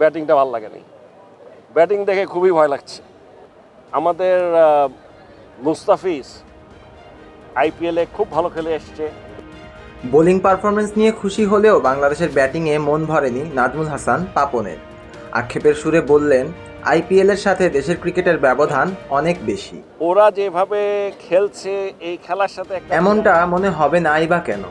ব্যাটিংটা ভালো লাগেনি। ব্যাটিং দেখে খুবই ভয় লাগছে। আমাদের মুস্তাফিজ আইপিএলে খুব ভালো খেলে এসছে। বোলিং পারফরমেন্স নিয়ে খুশি হলেও বাংলাদেশের ব্যাটিংয়ে মন ভরেনি নাজমুল হাসান পাপনের। আক্ষেপের সুরে বললেন আইপিএলের সাথে দেশের ক্রিকেটের ব্যবধান অনেক বেশি। ওরা যেভাবে খেলছে এই খেলার সাথে এমনটা মনে হবে নাই বা কেন?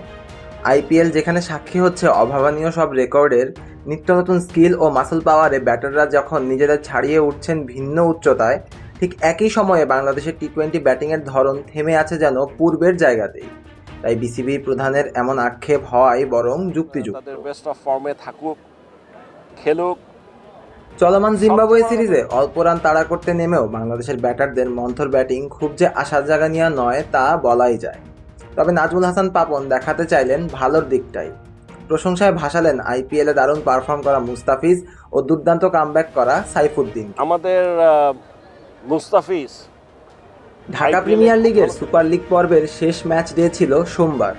আইপিএল যেখানে সাক্ষী হচ্ছে অভাবনীয় সব রেকর্ডের নিত্য নতুন স্কিল ও মাসল পাওয়ারে ব্যাটাররা যখন নিজেদের ছাড়িয়ে উঠছেন ভিন্ন উচ্চতায় ঠিক একই সময়ে বাংলাদেশের টি টোয়েন্টি ব্যাটিংয়ের ধরন থেমে আছে যেন পূর্বের জায়গাতেই। তাই বিসিবি প্রধানের এমন আক্ষেপ হওয়াই বরং যুক্তিযুক্ত। তাদের বেস্ট অফ ফর্মে থাকুক খেলুক। চলমান জিম্বাবুয়ে সিরিজে অল্প রান তাড়া করতে নেমেও বাংলাদেশের ব্যাটারদের মন্থর ব্যাটিং খুব যে আশার জায়গা নিয়ে নয় তা বলাই যায়। তবে নাজমুল হাসান পাপন দেখাতে চাইলেন ভালোর দিকটাই। প্রশংসায় ভাসালেন আইপিএলে দারুণ পারফর্ম করা মুস্তাফিজ ও দুর্দান্ত কামব্যাক করা সাইফুদ্দিন। আমাদের মুস্তাফিজ ঢাকা প্রিমিয়ার লিগের সুপার লিগ পর্বের শেষ ম্যাচ ডে ছিল সোমবার।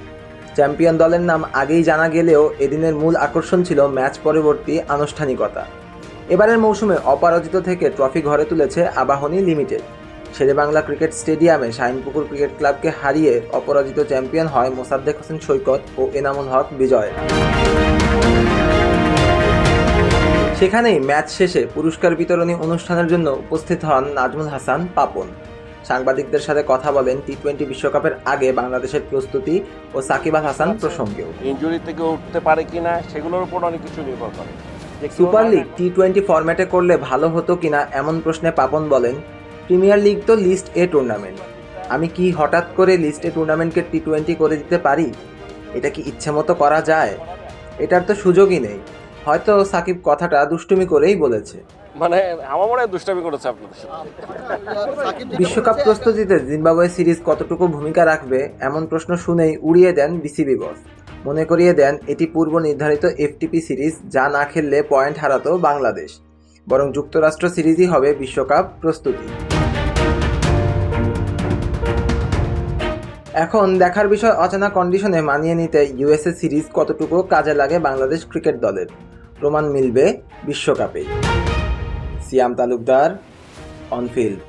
চ্যাম্পিয়ন দলের নাম আগেই জানা গেলেও এদিনের মূল আকর্ষণ ছিল ম্যাচ পরবর্তী আনুষ্ঠানিকতা। এবারের মৌসুমে অপরাজিত থেকে ট্রফি ঘরে তুলেছে আবাহনী লিমিটেড শেরেবাংলা ক্রিকেট স্টেডিয়ামে শাইনপুকুর ক্রিকেট ক্লাবকে হারিয়ে অপরাজিত চ্যাম্পিয়ন হয় মোসাদ্দেক হোসেন সৈকত ও এনামুল হক বিজয়। সেখানেই ম্যাচ শেষে পুরস্কার বিতরণী অনুষ্ঠানের জন্য উপস্থিত হন নাজমুল হাসান পাপন। সাংবাদিকদের সাথে কথা বলেন টি টোয়েন্টি বিশ্বকাপের আগে বাংলাদেশের প্রস্তুতি ও সাকিব আল হাসান প্রসঙ্গেও। ইঞ্জুরি থেকে উঠতে পারে কিনা সেগুলোর উপর অনেক কিছু নির্ভর করে। সুপার লিগ টি টোয়েন্টি ফরম্যাটে করলে ভালো হতো কিনা এমন প্রশ্নে পাপন বলেন প্রিমিয়ার লিগ তো লিস্ট এ টুর্নামেন্ট আমি কি হঠাৎ করে লিস্ট এ টুর্নামেন্টকে টি টোয়েন্টি করে দিতে পারি? এটা কি ইচ্ছে মতো করা যায়? এটার তো সুযোগই নেই। হয়তো সাকিব কথাটা দুষ্টুমি করেই বলেছে। মানে আমার মনে হয় দুষ্টামি করেছে আপনাদের সাথে। বিশ্বকাপ প্রস্তুতিতে জিম্বাবুয়ে সিরিজ কতটুকু ভূমিকা রাখবে এমন প্রশ্ন শুনেই উড়িয়ে দেন বিসিবি বস। মনে করিয়ে দেন এটি পূর্ব নির্ধারিত এফটিপি সিরিজ যা না খেললে পয়েন্ট হারাতো বাংলাদেশ। বরং যুক্তরাষ্ট্র সিরিজই হবে বিশ্বকাপ প্রস্তুতি। এখন দেখার বিষয় অচেনা কন্ডিশনে মানিয়ে নিতে ইউএসএ সিরিজ কতটুকু কাজে লাগে বাংলাদেশ ক্রিকেট দলের? প্রমাণ মিলবে বিশ্বকাপে। সিয়াম তালুকদার অনফিল্ড